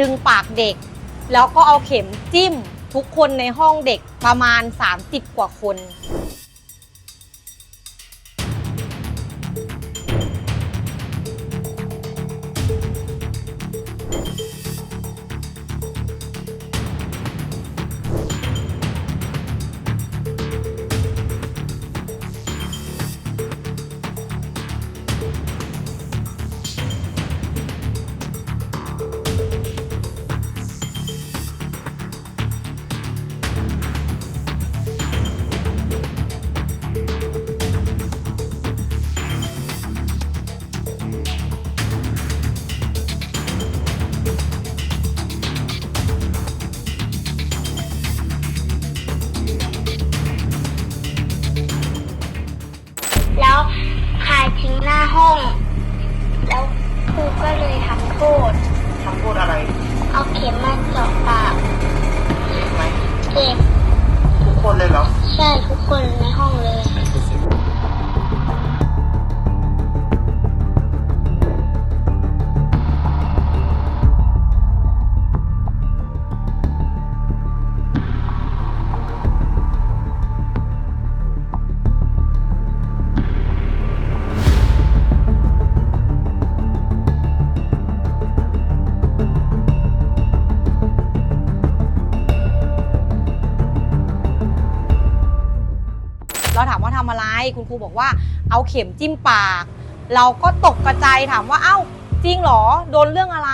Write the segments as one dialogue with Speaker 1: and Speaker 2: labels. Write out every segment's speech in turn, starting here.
Speaker 1: ดึงปากเด็ก แล้วก็เอาเข็มจิ้มทุกคนในห้องเด็กประมาณ 30 กว่าคน
Speaker 2: อะ
Speaker 3: ไร คุ
Speaker 1: ณครูบอกว่าเอาเข็มจิ้มปาก เราก็ตกกระจายถามว่าเอ้าจริงเหรอโดนเรื่องอะไร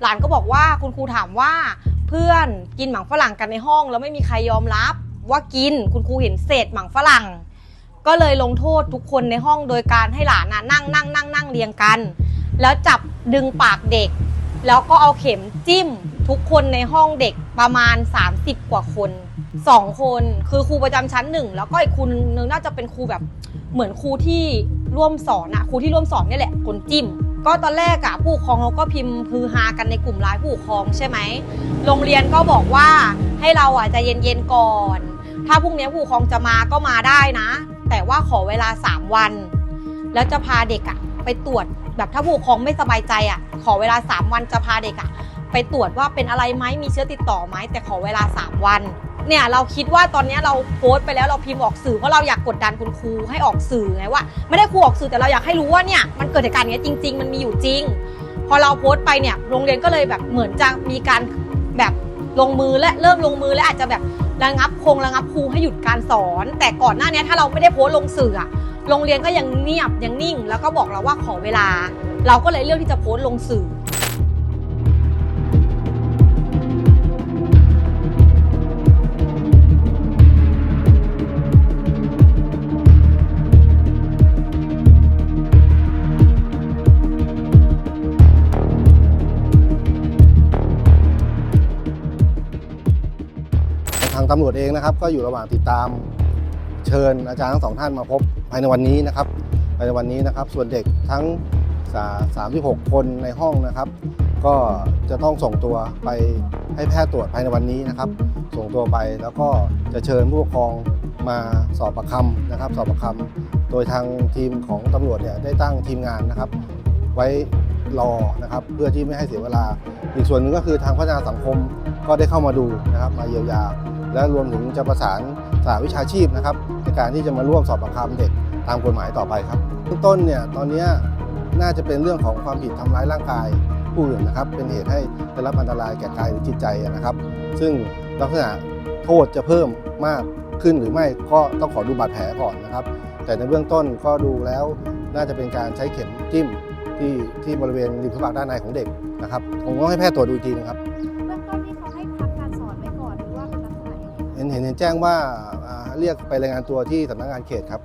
Speaker 1: หลานก็บอกว่าคุณครูถามว่าเพื่อนกินหมังฝรั่งกันในห้อง แล้วไม่มีใครยอมรับ ว่ากินคุณครูเห็นเศษหมังฝรั่ง ก็เลยลงโทษทุกคนในห้องโดยการให้หลานน่ะนั่งนั่งนั่งนั่งเรียงกัน แล้วจับดึงปากเด็ก แล้วก็เอาเข็มจิ้มทุกคนในห้องเด็กประมาณ 30 กว่าคน สองคนคือครูประจำชั้นหนึ่งแล้วก็อีกครูนึงน่าจะเป็นครูแบบเหมือนครูที่ร่วมสอนอะครูที่ร่วมสอนเนี่ยแหละคนจิ้ม ก็ตอนแรกอะผู้ปกครองเขาก็พิมพ์ฮือฮากันในกลุ่มไลน์ผู้ปกครองใช่ไหมโรงเรียนก็บอกว่าให้เราอะใจะเย็นๆก่อน ถ้าพรุ่งนี้ผู้ปกครองจะมาก็มาได้นะ แต่ว่าขอเวลา 3 วัน แล้วจะพาเด็กอะไปตรวจแบบถ้าผู้ปกครองไม่สบายใจอะขอเวลา 3 วันจะพาเด็กอะ ไปตรวจว่าเป็นอะไรไหมมีเชื้อติดต่อไหมแต่ขอเวลา 3 วัน เนี่ยเราคิดว่าตอนนี้เราโพสต์ไปแล้วเราพิมพ์ออกสื่อเพราะเราอยากกดดันคุณครูให้ออกสื่อไงว่า ไม่ได้ครูออกสื่อแต่เราอยากให้รู้ว่าเนี่ยมันเกิดเหตุการณ์อย่างนี้จริง ๆ มันมีอยู่จริง พอเราโพสต์ไปเนี่ยโรงเรียนก็เลยแบบเหมือนจะมีการแบบลงมือและเริ่มลงมือและอาจจะแบบระงับคงระงับครูให้หยุดการสอน แต่ก่อนหน้านี้ถ้าเราไม่ได้โพสต์ลงสื่ออะโรงเรียนก็ยังเงียบยังนิ่ง แล้วก็บอกเราว่าขอเวลา เราก็เลยเลือกที่จะโพสต์ลงสื่อา
Speaker 4: งตำรวจเองนะครับ ก็อยู่ระหว่างติดตามเชิญอาจารย์ทั้งสองท่านมาพบภายในวันนี้นะครับภายในวันนี้นะครับ ส่วนเด็กทั้งสาม36 คนในห้องนะครับ ก็จะต้องส่งตัวไปให้แพทย์ตรวจภายในวันนี้นะครับ ส่งตัวไปแล้วก็จะเชิญผู้ปกครองมาสอบปากคำนะครับ สอบปากคำโดยทางทีมของตำรวจเนี่ยได้ตั้งทีมงานนะครับ ไว้รอนะครับ เพื่อที่ไม่ให้เสียเวลา อีกส่วนหนึ่งก็คือทางพัฒนาสังคมก็ได้เข้ามาดูนะครับ มาเยียวยา และรวมถึงจะประสานสหวิชาชีพนะครับในการที่จะมาร่วมสอบปากคำเด็กตามกฎหมายต่อไปครับเบื้องต้นเนี่ยตอนนี้น่าจะเป็นเรื่องของความผิดทำร้ายร่างกายผู้อื่นนะครับเป็นเหตุให้ได้รับอันตรายแก่กายหรือจิตใจนะครับ ซึ่งลักษณะโทษจะเพิ่มมากขึ้นหรือไม่ก็ต้องขอดูบาดแผลก่อนนะครับ แต่ในเบื้องต้นก็ดูแล้วน่าจะเป็นการใช้เข็มจิ้มที่ที่บริเวณริมฝีปากด้านในของเด็กนะครับคงต้องให้แพทย์ตรวจดูอีกทีนึงครับ
Speaker 5: เห็นเห็
Speaker 4: นแจ้งว่าเรียกไปรายงานตัวที่สำนักงานเขตครับ